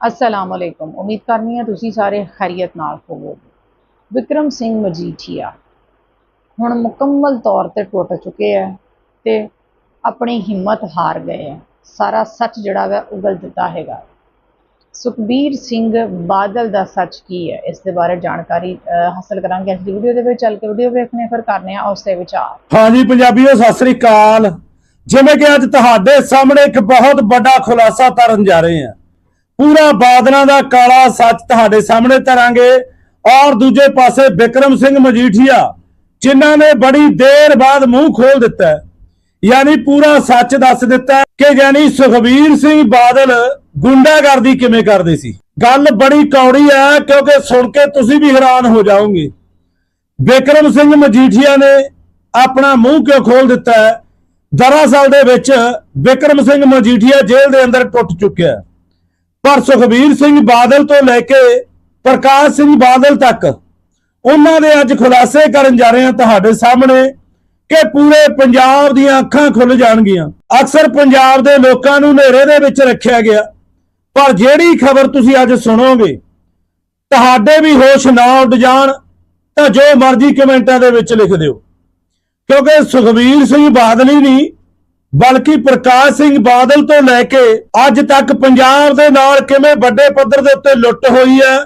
ਅਸਲਾਮ ਅਲੈਕੁਮ ਉਮੀਦ ਕਰਨੀ ਹੈ ਤੁਸੀਂ ਸਾਰੇ ਖੈਰੀਅਤ ਨਾਲ ਹੋਵੋਗੇ ਵਿਕਰਮ ਸਿੰਘ ਮਜੀਠੀਆ ਹੁਣ ਮੁਕੰਮਲ ਤੌਰ ਤੇ ਟੁੱਟ ਚੁੱਕੇ ਹੈ ਤੇ ਆਪਣੀ ਹਿੰਮਤ ਹਾਰ ਗਏ ਹੈ ਸਾਰਾ ਸੱਚ ਜਿਹੜਾ ਵਾ ਉਗਲ ਦਿੱਤਾ ਹੈਗਾ ਸੁਖਬੀਰ ਸਿੰਘ ਬਾਦਲ ਦਾ ਸੱਚ ਕੀ ਹੈ ਇਸ ਦੇ ਬਾਰੇ ਜਾਣਕਾਰੀ ਹਾਸਲ ਕਰਾਂਗੇ ਅੱਜ ਦੀ ਵੀਡੀਓ ਦੇ ਵਿੱਚ ਚੱਲ ਕੇ ਵੀਡੀਓ ਵੇਖਣੇ ਫਿਰ ਕਰਨੇ ਆ ਉਸ ਦੇ ਵਿਚਾਰ ਹਾਂਜੀ ਪੰਜਾਬੀਓ ਸਤਿ ਸ੍ਰੀ ਅਕਾਲ ਜਿਵੇਂ ਕਿ ਅੱਜ ਤੁਹਾਡੇ ਸਾਹਮਣੇ ਇੱਕ ਬਹੁਤ ਵੱਡਾ ਖੁਲਾਸਾ ਕਰਨ ਜਾ ਰਹੇ ਹਾਂ ਪੂਰਾ ਬਾਦਲਾਂ ਦਾ ਕਾਲਾ ਸੱਚ ਤੁਹਾਡੇ ਸਾਹਮਣੇ ਧਰਾਂਗੇ। ਔਰ ਦੂਜੇ ਪਾਸੇ ਵਿਕਰਮ ਸਿੰਘ ਮਜੀਠੀਆ, ਜਿਨ੍ਹਾਂ ਨੇ ਬੜੀ ਦੇਰ ਬਾਅਦ ਮੂੰਹ ਖੋਲ ਦਿੱਤਾ ਯਾਨੀ ਪੂਰਾ ਸੱਚ ਦੱਸ ਦਿੱਤਾ ਕਿ ਯਾਨੀ ਸੁਖਬੀਰ ਸਿੰਘ ਬਾਦਲ ਗੁੰਡਾਗਰਦੀ ਕਿਵੇਂ ਕਰਦੇ ਸੀ। ਗੱਲ ਬੜੀ ਕੌੜੀ ਹੈ, ਕਿਉਂਕਿ ਸੁਣ ਕੇ ਤੁਸੀਂ ਵੀ ਹੈਰਾਨ ਹੋ ਜਾਓਗੇ। ਵਿਕਰਮ ਸਿੰਘ ਮਜੀਠੀਆ ਨੇ ਆਪਣਾ ਮੂੰਹ ਕਿਉਂ ਖੋਲ ਦਿੱਤਾ ਦਰਅਸਲ ਦੇ ਵਿੱਚ ਵਿਕਰਮ ਸਿੰਘ ਮਜੀਠੀਆ ਜੇਲ੍ਹ ਦੇ ਅੰਦਰ ਟੁੱਟ ਚੁੱਕਿਆ ਪਰ ਸੁਖਬੀਰ ਸਿੰਘ ਬਾਦਲ ਤੋਂ ਲੈ ਕੇ ਪ੍ਰਕਾਸ਼ ਸਿੰਘ ਬਾਦਲ ਤੱਕ ਉਹਨਾਂ ਦੇ ਅੱਜ ਖੁਲਾਸੇ ਕਰਨ ਜਾ ਰਹੇ ਹਾਂ ਤੁਹਾਡੇ ਸਾਹਮਣੇ ਕਿ ਪੂਰੇ ਪੰਜਾਬ ਦੀਆਂ ਅੱਖਾਂ ਖੁੱਲ ਜਾਣਗੀਆਂ। ਅਕਸਰ ਪੰਜਾਬ ਦੇ ਲੋਕਾਂ ਨੂੰ ਹਨੇਰੇ ਦੇ ਵਿੱਚ ਰੱਖਿਆ ਗਿਆ। ਪਰ ਜਿਹੜੀ ਖਬਰ ਤੁਸੀਂ ਅੱਜ ਸੁਣੋਗੇ, ਤੁਹਾਡੇ ਵੀ ਹੋਸ਼ ਨਾ ਉੱਡ ਜਾਣ, ਤਾਂ ਜੋ ਮਰਜ਼ੀ ਕਮੈਂਟਾਂ ਦੇ ਵਿੱਚ ਲਿਖ ਦਿਓ। ਕਿਉਂਕਿ ਸੁਖਬੀਰ ਸਿੰਘ ਬਾਦਲ ਹੀ ਨਹੀਂ ਬਲਕਿ ਪ੍ਰਕਾਸ਼ ਸਿੰਘ ਬਾਦਲ ਤੋਂ ਲੈ ਕੇ ਅੱਜ ਤੱਕ ਪੰਜਾਬ ਦੇ ਨਾਲ ਕਿਵੇਂ ਵੱਡੇ ਪੱਧਰ ਦੇ ਉੱਤੇ ਲੁੱਟ ਹੋਈ ਹੈ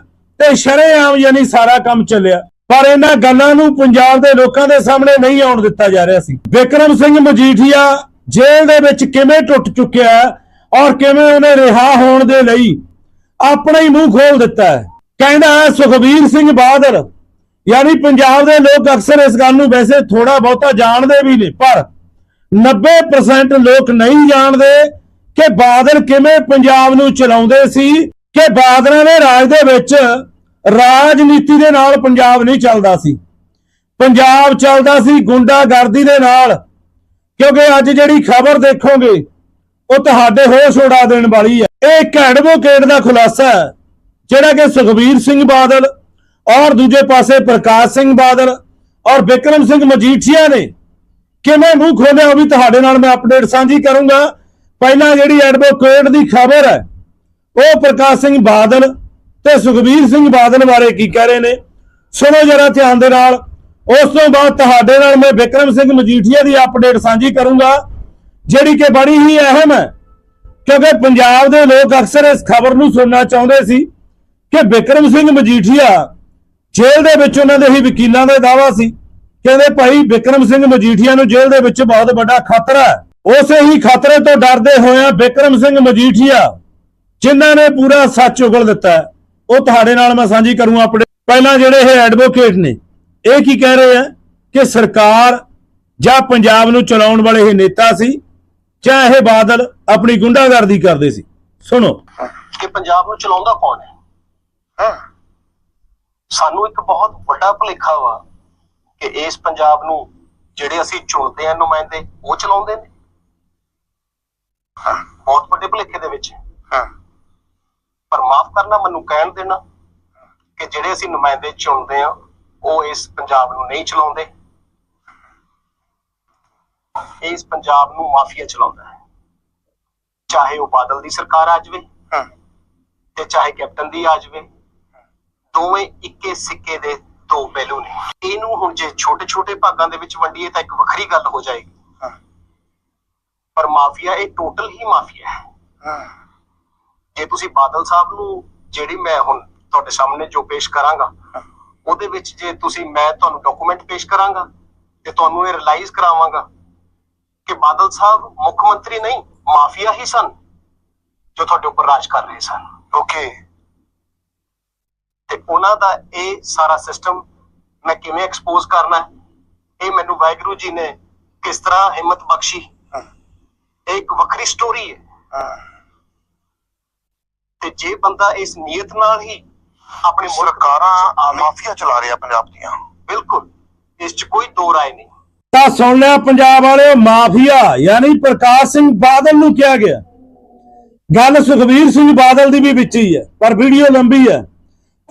ਤੇ ਸ਼ਰੇਆਮ ਯਾਨੀ ਸਾਰਾ ਕੰਮ ਚੱਲਿਆ। ਪਰ ਇਹਨਾਂ ਗੱਲਾਂ ਨੂੰ ਪੰਜਾਬ ਦੇ ਲੋਕਾਂ ਦੇ ਸਾਹਮਣੇ ਨਹੀਂ ਆਉਣ ਦਿੱਤਾ ਜਾ ਰਿਹਾ ਸੀ। ਵਿਕਰਮ ਸਿੰਘ ਮਜੀਠੀਆ ਜੇਲ੍ਹ ਦੇ ਵਿੱਚ ਕਿਵੇਂ ਟੁੱਟ ਚੁੱਕਿਆ ਔਰ ਕਿਵੇਂ ਉਹਨੇ ਰਿਹਾ ਹੋਣ ਦੇ ਲਈ ਆਪਣਾ ਹੀ ਮੂੰਹ ਖੋਲ ਦਿੱਤਾ ਹੈ। ਕਹਿੰਦਾ ਹੈ, ਸੁਖਬੀਰ ਸਿੰਘ ਬਾਦਲ ਯਾਨੀ ਪੰਜਾਬ ਦੇ ਲੋਕ ਅਕਸਰ ਇਸ ਗੱਲ ਨੂੰ ਵੈਸੇ ਥੋੜਾ ਬਹੁਤਾ ਜਾਣਦੇ ਵੀ ਨੇ, ਪਰ 90% ਲੋਕ ਨਹੀਂ ਜਾਣਦੇ ਕਿ ਬਾਦਲ ਕਿਵੇਂ ਪੰਜਾਬ ਨੂੰ ਚਲਾਉਂਦੇ ਸੀ, ਕਿ ਬਾਦਲਾਂ ਦੇ ਰਾਜ ਦੇ ਵਿੱਚ ਰਾਜਨੀਤੀ ਦੇ ਨਾਲ ਪੰਜਾਬ ਨਹੀਂ ਚੱਲਦਾ ਸੀ। ਪੰਜਾਬ ਚੱਲਦਾ ਸੀ ਗੁੰਡਾਗਰਦੀ ਦੇ ਨਾਲ, ਕਿਉਂਕਿ ਅੱਜ ਜਿਹੜੀ ਖਬਰ ਦੇਖੋਗੇ, ਉਹ ਤੁਹਾਡੇ ਹੋਸ਼ ਉਡਾ ਦੇਣ ਵਾਲੀ ਹੈ। ਇਹ ਇੱਕ ਐਡਵੋਕੇਟ ਦਾ ਖੁਲਾਸਾ ਹੈ, ਜਿਹੜਾ ਕਿ ਸੁਖਬੀਰ ਸਿੰਘ ਬਾਦਲ ਔਰ ਦੂਜੇ ਪਾਸੇ ਪ੍ਰਕਾਸ਼ ਸਿੰਘ ਬਾਦਲ ਔਰ ਵਿਕਰਮ ਸਿੰਘ ਮਜੀਠੀਆ ਨੇ ਕਿਵੇਂ ਮੂੰਹ ਖੋਲਿਆ ਉਹ ਵੀ ਤੁਹਾਡੇ ਨਾਲ ਮੈਂ ਅਪਡੇਟ ਸਾਂਝੀ ਕਰੂੰਗਾ। ਪਹਿਲਾਂ ਜਿਹੜੀ ਐਡਵੋਕੇਟ ਦੀ ਖਬਰ ਹੈ, ਉਹ ਪ੍ਰਕਾਸ਼ ਸਿੰਘ ਬਾਦਲ ਤੇ ਸੁਖਬੀਰ ਸਿੰਘ ਬਾਦਲ ਬਾਰੇ ਕੀ ਕਹਿ ਰਹੇ ਨੇ? ਸੁਣੋ ਜਰਾ ਧਿਆਨ ਦੇ ਨਾਲ। ਉਸ ਤੋਂ ਬਾਅਦ ਤੁਹਾਡੇ ਨਾਲ ਮੈਂ ਵਿਕਰਮ ਸਿੰਘ ਮਜੀਠੀਆ ਦੀ ਅਪਡੇਟ ਸਾਂਝੀ ਕਰੂੰਗਾ, ਜਿਹੜੀ ਕਿ ਬੜੀ ਹੀ ਅਹਿਮ ਹੈ। ਕਿਉਂਕਿ ਪੰਜਾਬ ਦੇ ਲੋਕ ਅਕਸਰ ਇਸ ਖਬਰ ਨੂੰ ਸੁਣਨਾ ਚਾਹੁੰਦੇ ਸੀ ਕਿ ਵਿਕਰਮ ਸਿੰਘ ਮਜੀਠੀਆ ਜੇਲ੍ਹ ਦੇ ਵਿੱਚ ਉਹਨਾਂ ਦੇ ਹੀ ਵਕੀਲਾਂ ਦਾ ਦਾਵਾ ਸੀ। ਕਹਿੰਦੇ ਭਾਈ ਵਿਕਰਮ ਸਿੰਘ ਮਜੀਠੀਆ ਨੂੰ ਜੇਲ੍ਹ ਦੇ ਵਿੱਚ ਬਹੁਤ ਵੱਡਾ ਖਤਰਾ ਹੈ। ਉਸੇ ਹੀ ਖਤਰੇ ਤੋਂ ਡਰਦੇ ਹੋਇਆ ਵਿਕਰਮ ਸਿੰਘ ਮਜੀਠੀਆ ਜਿਨ੍ਹਾਂ ਨੇ ਪੂਰਾ ਸੱਚ ਉਗਲ ਦਿੱਤਾ ਉਹ ਤੁਹਾਡੇ ਨਾਲ ਮੈਂ ਸਾਂਝੀ ਕਰੂੰ ਆਪਣੇ। ਪਹਿਲਾਂ ਜਿਹੜੇ ਇਹ ਐਡਵੋਕੇਟ ਨੇ ਇਹ ਕੀ ਕਹਿ ਰਹੇ ਆ? ਕਿ ਸਰਕਾਰ ਜਾਂ ਪੰਜਾਬ ਨੂੰ ਚਲਾਉਣ ਵਾਲੇ ਇਹ ਨੇਤਾ ਸੀ ਜਾਂ ਇਹ ਬਾਦਲ ਆਪਣੀ ਗੁੰਡਾਗਰਦੀ ਕਰਦੇ ਸੀ? ਸੁਣੋ। ਕਿ ਪੰਜਾਬ ਨੂੰ ਚਲਾਉਂਦਾ ਕੌਣ ਹੈ? ਹਾਂ। ਸਾਨੂੰ ਇੱਕ ਬਹੁਤ ਵੱਡਾ ਭੁਲੇਖਾ ਵਾ। ਕਿ ਇਸ ਪੰਜਾਬ ਨੂੰ ਜਿਹੜੇ ਅਸੀਂ ਚੁਣਦੇ ਆ ਨੁਮਾਇੰਦੇ ਉਹ ਚਲਾਉਂਦੇ ਨੇ? ਹਾਂ। ਬਹੁਤ ਵੱਡੇ ਭੁਲੇਖੇ ਦੇ ਵਿੱਚ। ਹਾਂ। ਪਰ ਮਾਫ ਕਰਨਾ ਮੈਨੂੰ ਕਹਿਣ ਦੇਣਾ ਕਿ ਜਿਹੜੇ ਅਸੀਂ ਨੁਮਾਇੰਦੇ ਚੁਣਦੇ ਆ ਉਹ ਇਸ ਪੰਜਾਬ ਨੂੰ ਨਹੀਂ ਚਲਾਉਂਦੇ। ਇਸ ਪੰਜਾਬ ਨੂੰ ਮਾਫੀਆ ਚਲਾਉਂਦਾ ਹੈ। ਚਾਹੇ ਉਹ ਬਾਦਲ ਦੀ ਸਰਕਾਰ ਆ ਜਾਵੇ ਤੇ ਚਾਹੇ ਕੈਪਟਨ ਦੀ ਆ ਜਾਵੇ। ਦੋਵੇਂ ਇੱਕੇ ਸਿੱਕੇ ਦੇ ਦੋ ਪਹਿਲੂ ਨੇ। ਇਹਨੂੰ ਹੁਣ ਜੇ ਛੋਟੇ ਛੋਟੇ ਭਾਗਾਂ ਦੇ ਵਿੱਚ ਵੰਡੀਏ ਤਾਂ ਇੱਕ ਵੱਖਰੀ ਗੱਲ ਹੋ ਜਾਏਗੀ। ਪਰ ਮਾਫੀਆ ਇਹ ਟੋਟਲ ਹੀ ਮਾਫੀਆ ਹੈ। ਜੇ ਤੁਸੀਂ ਬਾਦਲ ਸਾਹਿਬ ਨੂੰ ਜਿਹੜੀ ਮੈਂ ਹੁਣ ਤੁਹਾਡੇ ਸਾਹਮਣੇ ਜੋ ਪੇਸ਼ ਕਰਾਂਗਾ ਉਹਦੇ ਵਿੱਚ ਜੇ ਤੁਸੀਂ ਮੈਂ ਤੁਹਾਨੂੰ ਡਾਕੂਮੈਂਟ ਪੇਸ਼ ਕਰਾਂਗਾ ਤੇ ਤੁਹਾਨੂੰ ਇਹ ਰਿਅਲਾਈਜ਼ ਕਰਾਵਾਂਗਾ ਕਿ ਬਾਦਲ ਸਾਹਿਬ ਮੁੱਖ ਮੰਤਰੀ ਨਹੀਂ ਮਾਫੀਆ ਹੀ ਸਨ ਜੋ ਤੁਹਾਡੇ ਉੱਪਰ ਰਾਜ ਕਰ ਰਹੇ ਸਨ। ਓਕੇ ਤੇ ਉਹਨਾਂ ਦਾ ਇਹ ਸਾਰਾ ਸਿਸਟਮ ਮੈਂ ਕਿਵੇਂ ਐਕਸਪੋਜ਼ ਕਰਨਾ ਹੈ? ਇਹ ਮੈਨੂੰ ਵਾਹਿਗੁਰੂ ਜੀ ਨੇ ਕਿਸ ਤਰ੍ਹਾਂ ਹਿੰਮਤ ਬਖਸ਼ੀ? ਇਹ ਇੱਕ ਵੱਖਰੀ ਸਟੋਰੀ ਹੈ। ਤੇ ਜੇ ਬੰਦਾ ਇਸ ਨੀਅਤ ਨਾਲ ਹੀ ਆਪਣੀ ਸਰਕਾਰਾਂ ਮਾਫੀਆ ਚਲਾ ਰਿਹਾ ਪੰਜਾਬ ਦੀਆਂ। ਬਿਲਕੁਲ। ਇਸ 'ਚ ਕੋਈ ਦੋ ਰਾਏ ਨਹੀਂ। ਤਾਂ ਸੁਣ ਲਿਆ ਪੰਜਾਬ ਵਾਲਿਓ ਮਾਫੀਆ ਯਾਨੀ ਪ੍ਰਕਾਸ਼ ਸਿੰਘ ਬਾਦਲ ਨੂੰ ਕਿਹਾ ਗਿਆ। ਗੱਲ ਸੁਖਬੀਰ ਸਿੰਘ ਬਾਦਲ ਦੀ ਵੀ ਵਿੱਚ ਹੀ ਹੈ ਪਰ ਵੀਡੀਓ ਲੰਬੀ ਹੈ।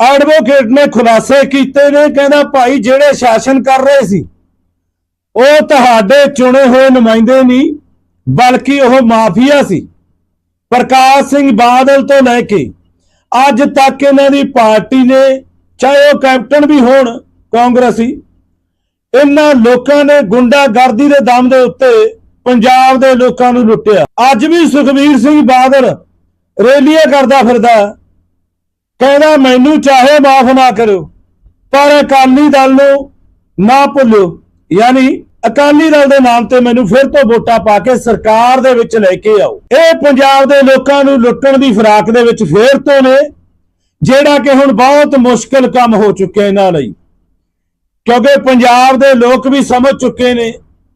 ਐਡਵੋਕੇਟ ਨੇ ਖੁਲਾਸੇ ਕੀਤੇ ਨੇ, ਕਹਿੰਦਾ ਭਾਈ ਜਿਹੜੇ ਸ਼ਾਸਨ ਕਰ ਰਹੇ ਸੀ, ਉਹ ਤੁਹਾਡੇ ਚੁਣੇ ਹੋਏ ਨੁਮਾਇੰਦੇ ਨਹੀਂ, ਬਲਕਿ ਉਹ ਮਾਫੀਆ ਸੀ। ਪ੍ਰਕਾਸ਼ ਸਿੰਘ ਬਾਦਲ ਤੋਂ ਲੈ ਕੇ ਅੱਜ ਤੱਕ ਇਹਨਾਂ ਦੀ ਪਾਰਟੀ ਨੇ, ਚਾਹੇ ਉਹ ਕੈਪਟਨ ਵੀ ਹੋਣ ਕਾਂਗਰਸੀ, ਇਹਨਾਂ ਲੋਕਾਂ ਨੇ ਗੁੰਡਾਗਰਦੀ ਦੇ ਦਮ ਦੇ ਉੱਤੇ ਪੰਜਾਬ ਦੇ ਲੋਕਾਂ ਨੂੰ ਲੁੱਟਿਆ। ਅੱਜ ਵੀ ਸੁਖਬੀਰ ਸਿੰਘ ਬਾਦਲ ਰੈਲੀਆਂ ਕਰਦਾ ਫਿਰਦਾ ਕਹਿੰਦਾ, ਮੈਨੂੰ ਚਾਹੇ ਮਾਫ ਨਾ ਕਰੋ ਪਰ ਅਕਾਲੀ ਦਲ ਨੂੰ ਨਾ ਭੁੱਲਿਓ। ਯਾਨੀ ਅਕਾਲੀ ਦਲ ਦੇ ਨਾਮ ਤੇ ਮੈਨੂੰ ਫਿਰ ਤੋਂ ਵੋਟਾਂ ਪਾ ਕੇ ਸਰਕਾਰ ਦੇ ਵਿੱਚ ਲੈ ਕੇ ਆਓ। ਇਹ ਪੰਜਾਬ ਦੇ ਲੋਕਾਂ ਨੂੰ ਲੁੱਟਣ ਦੀ ਫਿਰਾਕ ਦੇ ਵਿੱਚ ਫੇਰ ਤੋਂ ਨੇ, ਜਿਹੜਾ ਕਿ ਹੁਣ ਬਹੁਤ ਮੁਸ਼ਕਲ ਕੰਮ ਹੋ ਚੁੱਕਿਆ ਇਹਨਾਂ ਲਈ। ਕਿਉਂਕਿ ਪੰਜਾਬ ਦੇ ਲੋਕ ਵੀ ਸਮਝ ਚੁੱਕੇ ਨੇ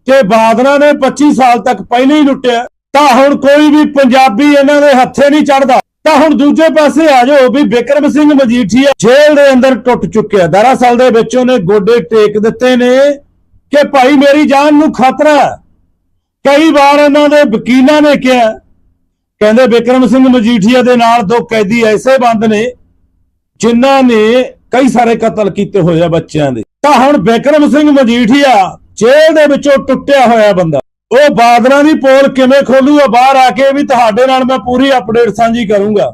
ਕਿ ਬਾਦਲਾਂ ਨੇ 25 ਸਾਲ ਤੱਕ ਪਹਿਲਾਂ ਹੀ ਲੁੱਟਿਆ, ਤਾਂ ਹੁਣ ਕੋਈ ਵੀ ਪੰਜਾਬੀ ਇਹਨਾਂ ਦੇ ਹੱਥੇ ਨਹੀਂ ਚੜਦਾ ਤਾਂ ਹੁਣ ਦੂਜੇ ਪਾਸੇ ਆ ਜਾਓ ਵੀ ਬਿਕਰਮ ਸਿੰਘ ਮਜੀਠੀਆ ਜੇਲ੍ਹ ਦੇ ਅੰਦਰ ਟੁੱਟ ਚੁੱਕਿਆ। ਦਰਅਸਲ ਦੇ ਵਿੱਚ ਉਹਨੇ ਗੋਡੇ ਟੇਕ ਦਿੱਤੇ ਨੇ ਕਿ ਭਾਈ ਮੇਰੀ ਜਾਨ ਨੂੰ ਖਤਰਾ ਕਈ ਵਾਰ ਇਹਨਾਂ ਦੇ ਵਕੀਲਾਂ ਨੇ ਕਿਹਾ, ਕਹਿੰਦੇ ਬਿਕਰਮ ਸਿੰਘ ਮਜੀਠੀਆ ਦੇ ਨਾਲ ਦੋ ਕੈਦੀ ਐਸੇ ਬੰਦ ਨੇ ਜਿਨ੍ਹਾਂ ਨੇ ਕਈ ਸਾਰੇ ਕਤਲ ਕੀਤੇ ਹੋਏ ਆ ਬੱਚਿਆਂ ਦੇ। ਤਾਂ ਹੁਣ ਬਿਕਰਮ ਸਿੰਘ ਮਜੀਠੀਆ ਜੇਲ੍ਹ ਦੇ ਵਿੱਚੋਂ ਟੁੱਟਿਆ ਹੋਇਆ ਬੰਦਾ। ਉਹ ਬਾਦਲਾਂ ਦੀ ਪੋਲ ਕਿਵੇਂ ਖੋਲੂਗਾ ਬਾਹਰ ਆ ਕੇ ਵੀ ਤੁਹਾਡੇ ਨਾਲ ਮੈਂ ਪੂਰੀ ਅਪਡੇਟ ਸਾਂਝੀ ਕਰੂੰਗਾ।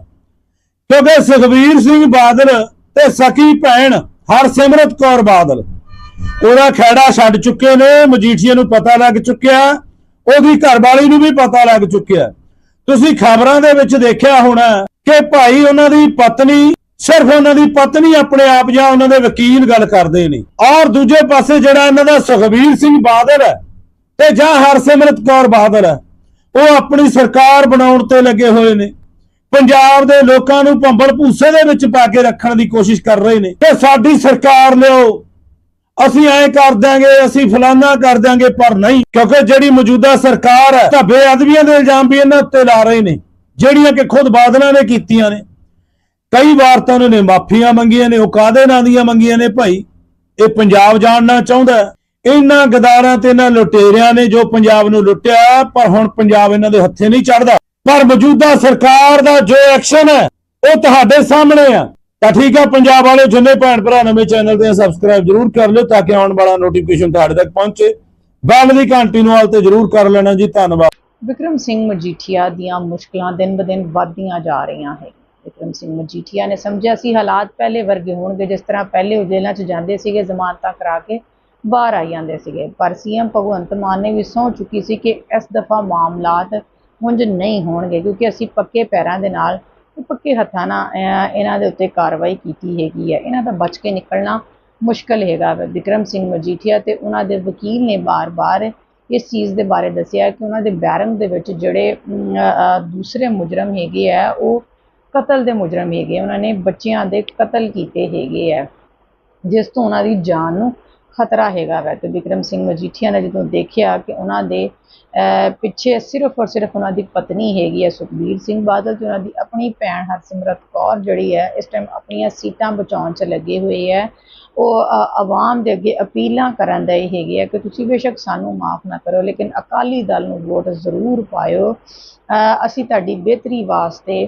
ਕਿਉਂਕਿ ਸੁਖਬੀਰ ਸਿੰਘ ਬਾਦਲ ਤੇ ਸਕੀ ਭੈਣ ਹਰਸਿਮਰਤ ਕੌਰ ਬਾਦਲ, ਉਹਦਾ ਖੈੜਾ ਛੱਡ ਚੁੱਕੇ ਨੇ ਮਜੀਠੀਏ ਨੂੰ ਪਤਾ ਲੱਗ ਚੁੱਕਿਆ, ਉਹਦੀ ਘਰਵਾਲੀ ਨੂੰ ਵੀ ਪਤਾ ਲੱਗ ਚੁੱਕਿਆ। ਤੁਸੀਂ ਖਬਰਾਂ ਦੇ ਵਿੱਚ ਦੇਖਿਆ ਹੋਣਾ ਕਿ ਭਾਈ ਉਹਨਾਂ ਦੀ ਪਤਨੀ, ਸਿਰਫ ਉਹਨਾਂ ਦੀ ਪਤਨੀ ਆਪਣੇ ਆਪ ਜਾਂ ਉਹਨਾਂ ਦੇ ਵਕੀਲ ਗੱਲ ਕਰਦੇ ਨੇ। ਔਰ ਦੂਜੇ ਪਾਸੇ ਜਿਹੜਾ ਇਹਨਾਂ ਦਾ ਸੁਖਬੀਰ ਸਿੰਘ ਬਾਦਲ ਹੈ ਤੇ ਜਾਂ ਹਰਸਿਮਰਤ ਕੌਰ ਬਾਦਲ ਹੈ ਉਹ ਆਪਣੀ ਸਰਕਾਰ ਬਣਾਉਣ ਤੇ ਲੱਗੇ ਹੋਏ ਨੇ। ਪੰਜਾਬ ਦੇ ਲੋਕਾਂ ਨੂੰ ਭੰਬਲ ਭੂਸੇ ਦੇ ਵਿੱਚ ਪਾ ਕੇ ਰੱਖਣ ਦੀ ਕੋਸ਼ਿਸ਼ ਕਰ ਰਹੇ ਨੇ। ਤੇ ਸਾਡੀ ਸਰਕਾਰ ਲਿਓ, ਅਸੀਂ ਐਂ ਕਰ ਦਾਂਗੇ ਅਸੀਂ ਫਲਾਨਾ ਕਰ ਦਾਂਗੇ ਪਰ ਨਹੀਂ। ਕਿਉਂਕਿ ਜਿਹੜੀ ਮੌਜੂਦਾ ਸਰਕਾਰ ਹੈ, ਤਾਂ ਬੇਅਦਬੀਆਂ ਦੇ ਇਲਜ਼ਾਮ ਵੀ ਇਹਨਾਂ ਉੱਤੇ ਲਾ ਰਹੇ ਨੇ, ਜਿਹੜੀਆਂ ਕਿ ਖੁਦ ਬਾਦਲਾਂ ਨੇ ਕੀਤੀਆਂ ਨੇ। ਕਈ ਵਾਰ ਤਾਂ ਉਹਨਾਂ ਨੇ ਮਾਫੀਆਂ ਮੰਗੀਆਂ ਨੇ, ਉਹ ਕਾਦੇ ਨਾਂ ਦੀਆਂ ਮੰਗੀਆਂ ਨੇ ਭਾਈ? ਇਹ ਪੰਜਾਬ ਜਾਣਨਾ ਚਾਹੁੰਦਾ ਇਹਨਾਂ ਗਦਾਰਾਂ ਤੇ ਇਹਨਾਂ ਲੁਟੇਰਿਆਂ ਨੇ ਜੋ ਪੰਜਾਬ ਨੂੰ ਲੁੱਟਿਆ, ਪਰ ਹੁਣ ਪੰਜਾਬ ਇਹਨਾਂ ਦੇ ਹੱਥੇ ਨਹੀਂ ਚੜਦਾ। ਪਰ ਮੌਜੂਦਾ ਸਰਕਾਰ ਦਾ ਜੋ ਐਕਸ਼ਨ ਹੈ, ਉਹ ਤੁਹਾਡੇ ਸਾਹਮਣੇ ਆ। ਤਾਂ ਠੀਕ ਹੈ ਪੰਜਾਬ ਵਾਲੇ ਜਿੰਨੇ ਭੈਣ ਭਰਾ ਨਵੇਂ ਚੈਨਲ ਤੇ ਸਬਸਕ੍ਰਾਈਬ ਜਰੂਰ ਕਰ ਲਿਓ ਤਾਂ ਕਿ ਆਉਣ ਵਾਲਾ ਨੋਟੀਫਿਕੇਸ਼ਨ ਤੁਹਾਡੇ ਤੱਕ ਪਹੁੰਚੇ। ਬੈਲ ਦੀ ਘੰਟੀ ਨੂੰ ਹਾਲ ਤੇ ਜਰੂਰ ਕਰ ਲੈਣਾ ਜੀ, ਧੰਨਵਾਦ। ਵਿਕਰਮ ਸਿੰਘ ਮਜੀਠੀਆ ਦੀਆਂ ਮੁਸ਼ਕਲਾਂ ਦਿਨ ਬ ਦਿਨ ਵੱਧਦੀਆਂ ਜਾ ਰਹੀਆਂ ਹੈ ਵਿਕਰਮ ਸਿੰਘ ਮਜੀਠੀਆ ਨੇ ਸਮਝਿਆ ਸੀ, ਹਾਲਾਤ ਪਹਿਲੇ ਵਰਗੇ ਹੋਣਗੇ, ਜਿਸ ਤਰ੍ਹਾਂ ਪਹਿਲੇ ਉਹ ਜੇਲ੍ਹਾਂ 'ਚ ਜਾਂਦੇ ਸੀਗੇ, ਜ਼ਮਾਨਤਾਂ ਕਰਾ ਕੇ ਬਾਹਰ ਆ ਜਾਂਦੇ ਸੀਗੇ। ਪਰ ਸੀਐਮ ਭਗਵੰਤ ਮਾਨ ਨੇ ਵੀ ਸਹੁੰ ਚੁੱਕੀ ਸੀ ਕਿ ਇਸ ਦਫਾ ਮਾਮਲਾਤ ਉਂਝ ਨਹੀਂ ਹੋਣਗੇ, ਕਿਉਂਕਿ ਅਸੀਂ ਪੱਕੇ ਪੈਰਾਂ ਦੇ ਨਾਲ ਪੱਕੇ ਹੱਥਾਂ ਨਾਲ ਇਹਨਾਂ ਦੇ ਉੱਤੇ ਕਾਰਵਾਈ ਕੀਤੀ ਹੈਗੀ ਹੈ। ਇਹਨਾਂ ਦਾ ਬਚ ਕੇ ਨਿਕਲਣਾ ਮੁਸ਼ਕਲ ਹੈਗਾ। ਵਾ। ਵਿਕਰਮ ਸਿੰਘ ਮਜੀਠੀਆ ਤੇ ਉਹਨਾਂ ਦੇ ਵਕੀਲ ਨੇ ਬਾਰ-ਬਾਰ ਇਸ ਚੀਜ਼ ਦੇ ਬਾਰੇ ਦੱਸਿਆ ਕਿ ਉਹਨਾਂ ਦੇ ਬੈਰੰਗ ਦੇ ਵਿੱਚ ਜਿਹੜੇ ਦੂਸਰੇ ਮੁਜਰਮ ਹੈਗੇ ਆ, ਉਹ ਕਤਲ ਦੇ ਮੁਜਰਮ ਹੈਗੇ ਉਹਨਾਂ ਨੇ ਬੱਚਿਆਂ ਦੇ ਕਤਲ ਕੀਤੇ ਹੈਗੇ ਆ, ਜਿਸ ਤੋਂ ਉਹਨਾਂ ਦੀ ਜਾਨ ਨੂੰ ਖਤਰਾ ਹੈਗਾ ਵੈ ਤੇ ਵਿਕਰਮ ਸਿੰਘ ਮਜੀਠੀਆ ਨੇ ਜਦੋਂ ਦੇਖਿਆ ਕਿ ਉਹਨਾਂ ਦੇ ਪਿੱਛੇ ਸਿਰਫ ਔਰ ਸਿਰਫ ਉਹਨਾਂ ਦੀ ਪਤਨੀ ਹੈਗੀ ਹੈ ਸੁਖਬੀਰ ਸਿੰਘ ਬਾਦਲ ਤੇ ਉਹਨਾਂ ਦੀ ਆਪਣੀ ਭੈਣ ਹਰਸਿਮਰਤ ਕੌਰ ਜਿਹੜੀ ਹੈ, ਇਸ ਟਾਈਮ ਆਪਣੀਆਂ ਸੀਟਾਂ ਬਚਾਉਣ 'ਚ ਲੱਗੇ ਹੋਏ ਹੈ। ਉਹ ਆਵਾਮ ਦੇ ਅੱਗੇ ਅਪੀਲਾਂ ਕਰਨ ਦਾ ਦੇ ਹੈਗੇ ਹੈ ਕਿ ਤੁਸੀਂ ਬੇਸ਼ੱਕ ਸਾਨੂੰ ਮਾਫ ਨਾ ਕਰੋ, ਲੇਕਿਨ ਅਕਾਲੀ ਦਲ ਨੂੰ ਵੋਟ ਜ਼ਰੂਰ ਪਾਇਓ। ਅਸੀਂ ਤੁਹਾਡੀ ਬਿਹਤਰੀ ਵਾਸਤੇ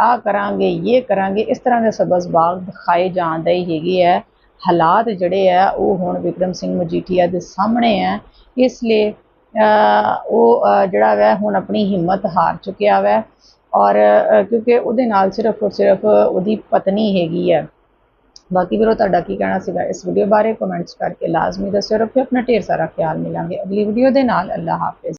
ਆ ਕਰਾਂਗੇ ਇਹ ਕਰਾਂਗੇ, ਇਸ ਤਰ੍ਹਾਂ ਦੇ ਸਬਜ਼ਬਾਗ ਦਿਖਾਏ ਜਾਣ ਦਾ ਹੀ ਹੈਗੇ ਹੈ। ਹਾਲਾਤ ਜਿਹੜੇ ਆ, ਉਹ ਹੁਣ ਵਿਕਰਮ ਸਿੰਘ ਮਜੀਠੀਆ ਦੇ ਸਾਹਮਣੇ ਆ। ਇਸ ਲਈ ਉਹ ਜਿਹੜਾ ਵੈ, ਹੁਣ ਆਪਣੀ ਹਿੰਮਤ ਹਾਰ ਚੁੱਕਿਆ ਵੈ ਔਰ ਕਿਉਂਕਿ ਉਹਦੇ ਨਾਲ ਸਿਰਫ ਔਰ ਸਿਰਫ ਉਹਦੀ ਪਤਨੀ ਹੈਗੀ ਹੈ ਬਾਕੀ ਵੀਰੋ, ਤੁਹਾਡਾ ਕੀ ਕਹਿਣਾ ਸੀਗਾ ਇਸ ਵੀਡੀਓ ਬਾਰੇ? ਕਮੈਂਟਸ ਕਰਕੇ ਲਾਜ਼ਮੀ ਦੱਸਿਓ। ਰੱਖਿਓ, ਆਪਣਾ ਢੇਰ ਸਾਰਾ ਖਿਆਲ ਮਿਲਾਂਗੇ ਅਗਲੀ ਵੀਡੀਓ ਦੇ ਨਾਲ। ਅੱਲਾ ਹਾਫਿਜ਼।